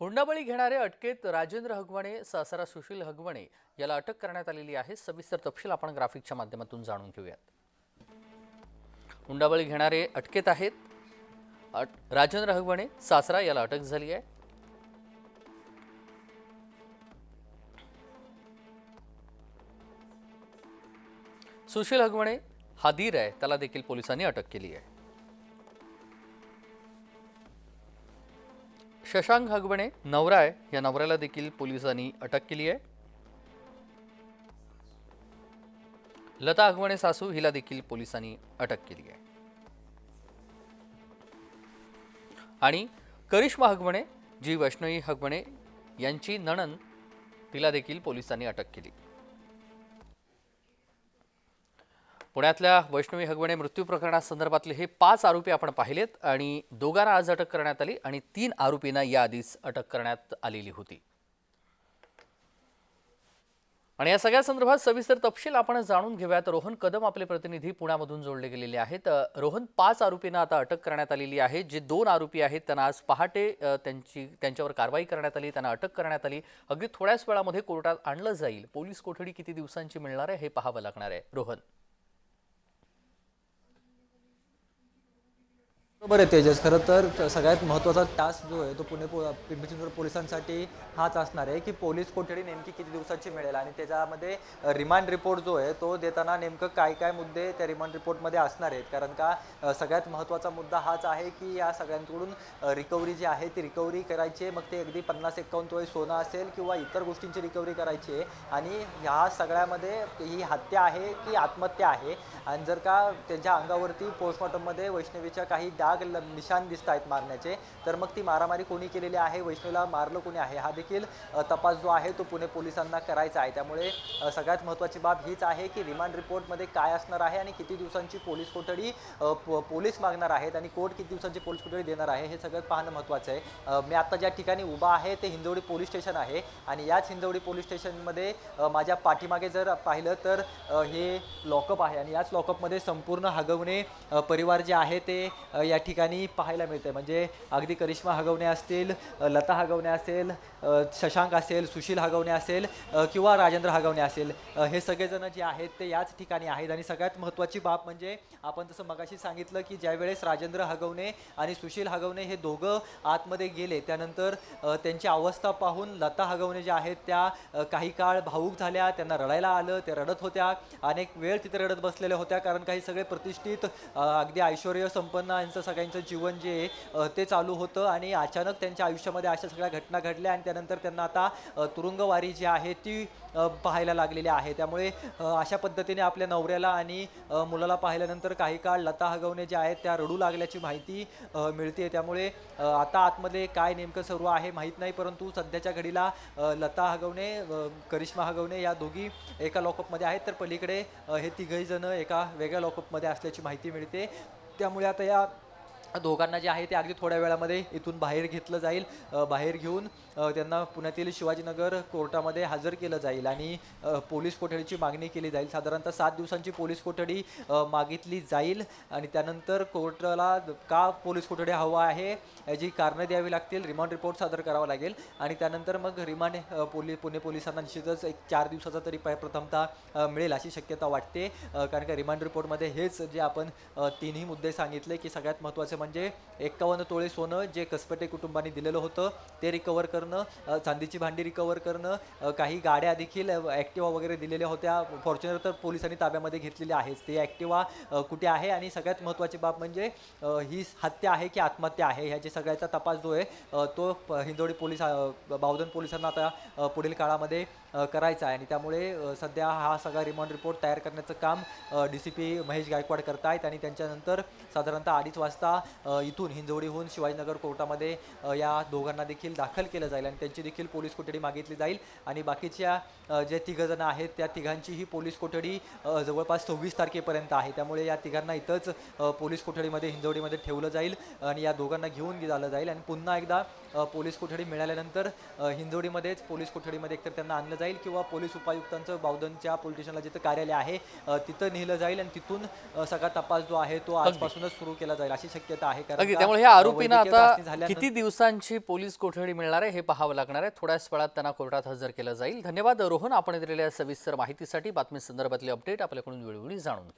हुंडाबळी घेणारे अटकेत राजेंद्र हगवणे सासरा सुशील हगवणे याला अटक करण्यात आलेली आहे. सविस्तर तपशील आपण ग्राफिकच्या माध्यमातून जाणून घेऊयात. हुंडाबळी घेणारे अटकेत आहेत. अट- राजेंद्र हगवणे सासरा याला अटक झाली आहे. सुशील हगवणे हा धीर आहे. त्याला देखील पोलिसांनी अटक केली आहे. शशांक हगवणे नवरा आहे या नवऱ्याला देखील पोलिसांनी अटक केली आहे. लता हगवणे सासू हिला देखील पोलिसांनी अटक केली आहे. आणि करिश्मा हगवणे जी वैष्णवी हगवणे यांची नणन तिला देखील पोलिसांनी अटक केली. पुण्यातल्या वैष्णवी हगवणे मृत्यू प्रकरणासंदर्भातले हे पाच आरोपी आपण पाहिलेत आणि दोघांना आज अटक करण्यात आली आणि तीन आरोपींना याआधीच अटक करण्यात आलेली होती. आणि या सगळ्या संदर्भात सविस्तर तपशील आपण जाणून घेऊयात. रोहन कदम आपले प्रतिनिधी पुण्यामधून जोडले गेलेले आहेत. रोहन पाच आरोपींना आता अटक करण्यात आलेली आहे. जे दोन आरोपी आहेत त्यांना आज पहाटे त्यांची त्यांच्यावर कारवाई करण्यात आली त्यांना अटक करण्यात आली. अगदी थोड्याच वेळामध्ये कोर्टात आणलं जाईल. पोलीस कोठडी किती दिवसांची मिळणार आहे हे पाहावं लागणार आहे. रोहन. बरोबर आहे तेजस. खरं तर सगळ्यात महत्त्वाचा टास्क जो आहे तो पुणे पो पिंपरी चिंचवड पोलिसांसाठी हाच असणार आहे की पोलीस कोठडी नेमकी किती दिवसाची मिळेल आणि त्याच्यामध्ये रिमांड रिपोर्ट जो आहे तो देताना नेमकं काय काय मुद्दे त्या रिमांड रिपोर्टमध्ये असणार आहेत? कारण का सगळ्यात महत्त्वाचा मुद्दा हाच आहे की या सगळ्यांकडून रिकव्हरी जी आहे ती रिकव्हरी करायची आहे. मग ते अगदी पन्नास एकावन्न तोळे सोनं असेल किंवा इतर गोष्टींची रिकव्हरी करायची आहे. आणि ह्या सगळ्यामध्ये ही हत्या आहे की आत्महत्या आहे? आणि जर का त्यांच्या अंगावरती पोस्टमॉर्टममध्ये वैष्णवीच्या काही डाग ल- निशाण दिसत आहेत मारण्याचे. तर मग ती मारामारी कोणी केलेली आहे? वैष्णवीला मारलं कोणी आहे? हा देखील तपास जो आहे तो पुणे पोलिसांना करायचा आहे. त्यामुळे सगळ्यात महत्त्वाची बाब हीच आहे की रिमांड रिपोर्टमध्ये काय असणार आहे आणि किती दिवसांची पोलीस कोठडी पोलीस मागणार आहेत आणि कोर्ट किती दिवसांची पोलीस कोठडी देणार आहे हे सगळं पाहणं महत्त्वाचं आहे. मी आता ज्या ठिकाणी उभा आहे ते हिंजवडी पोलीस स्टेशन आहे आणि याच हिंजवडी पोलीस स्टेशनमध्ये माझ्या पाठीमागे जर पाहिलं तर हे लॉकअप आहे आणि याच लॉकअपमध्ये संपूर्ण हगवणे परिवार जे आहे ते या ठिकाणी पाहायला मिळते म्हणजे अगदी करिश्मा हगवणे असतील लता हगवणे असेल शशांक असेल सुशील हगवणे असेल किंवा राजेंद्र हगवणे असेल हे सगळेजण जे आहेत ते याच ठिकाणी आहेत. आणि सगळ्यात महत्त्वाची बाब म्हणजे आपण जसं मगाशी सांगितलं की ज्यावेळेस राजेंद्र हगवणे आणि सुशील हगवणे हे दोघं आतमध्ये गेले त्यानंतर त्यांची अवस्था पाहून लता हगवणे ज्या आहेत त्या काही काळ भावूक झाल्या त्यांना रडायला आलं त्या रडत होत्या. अनेक वेळ तिथे रडत बसलेल्या होत्या कारण काही सगळे प्रतिष्ठित अगदी ऐश्वर्य संपन्न यांचं सगळ्यांचं जीवन जे आहे, ते चालू होतं आणि अचानक त्यांच्या आयुष्यामध्ये अशा सगळ्या घटना घडल्या आणि त्यानंतर त्यांना आता तुरुंगवारी जी आहे ती पाहायला लागलेली आहे. त्यामुळे अशा पद्धतीने आपल्या नवऱ्याला आणि मुलाला पाहिल्यानंतर काही काळ लता हगवणे ज्या आहेत त्या रडू लागल्याची माहिती मिळते. त्यामुळे आता आतमध्ये काय नेमकं सर्व आहे माहीत नाही परंतु सध्याच्या घडीला लता हगवणे करिश्मा हगवणे या दोघी एका लॉकअपमध्ये आहेत. तर पलीकडे हे तिघही जण एका वेगळ्या लॉकअपमध्ये असल्याची माहिती मिळते. त्यामुळे आता या दोघांना जे आहे ते अगदी थोड्या वेळामध्ये इथून बाहेर घेतलं जाईल. बाहेर घेऊन त्यांना पुण्यातील शिवाजीनगर कोर्टामध्ये हजर केलं जाईल आणि पोलीस कोठडीची मागणी केली जाईल. साधारणतः सात दिवसांची पोलीस कोठडी मागितली जाईल आणि त्यानंतर कोर्टाला का पोलीस कोठडी हवा आहे याची कारणं द्यावी लागतील रिमांड रिपोर्ट सादर करावा लागेल आणि त्यानंतर मग रिमांड पोली पुणे पोलिसांना निश्चितच एक चार दिवसाचा तरी प- प्रथमतः मिळेल अशी शक्यता वाटते. कारण का रिमांड रिपोर्टमध्ये हेच जे आपण तिन्ही मुद्दे सांगितले की सगळ्यात महत्त्वाचे म्हणजे म्हणजे एक्कावन्न तोळे सोनं जे कसपटे कुटुंबाने दिलेलं होतं ते रिकवर करणं चांदीची भांडी रिकवर करणं काही गाड्या देखील ॲक्टिवा वगैरे दिलेल्या होत्या. फॉर्च्युनर तर पोलिसांनी ताब्यामध्ये घेतलेली आहेच ते ॲक्टिवा कुठे आहे? आणि सगळ्यात महत्त्वाची बाब म्हणजे ही हत्या आहे की आत्महत्या आहे? ह्याची सगळ्याचा तपास जो आहे तो हिंजोडी हिंजवडी पोलीस बावधन पोलिसांना आता पुढील काळामध्ये करायचा आहे. आणि त्यामुळे सध्या हा सगळा रिमांड रिपोर्ट तयार करण्याचं काम D C P Mahesh Gaikwad करतायत. आणि त्यांच्यानंतर साधारणतः अडीच वाजता इथून हिंजवडीहून शिवाजीनगर कोर्टामध्ये या दोघांना देखील दाखल केलं जाईल आणि त्यांची देखील पोलीस कोठडी मागितली जाईल. आणि बाकीच्या जे तिघजणं आहेत त्या तिघांचीही पोलीस कोठडी जवळपास सव्वीस तारखेपर्यंत आहे. त्यामुळे या तिघांना इथंच पोलीस कोठडीमध्ये हिंजवडीमध्ये ठेवलं जाईल आणि या दोघांना घेऊन झालं जाईल. आणि पुन्हा एकदा पोलीस कोठडी मिळाल्यानंतर हिंजवडीमध्येच पोलीस कोठडीमध्ये एकतर त्यांना आणलं जाईल किंवा पोलीस उपायुक्तांचं बावधनच्या पोलीस स्टेशनला जिथं कार्यालय आहे तिथं नेलं जाईल. आणि तिथून सगळा तपास जो आहे तो आजपासूनच सुरू केला जाईल अशी शक्यता आहे कारण अगदी त्यामुळे ह्या आरोपींना वैद्यकीय चाचणी आता झाल्यानंतर- किती दिवसांची पोलीस कोठडी मिळणार आहे हे पाहावं लागणार आहे. थोड्याच वेळात त्यांना कोर्टात हजर केलं जाईल. धन्यवाद रोहन. आपण दिलेल्या सविस्तर माहितीसाठी बातमी संदर्भातले अपडेट आपल्याकडून वेळोवेळी जाणून घेऊ.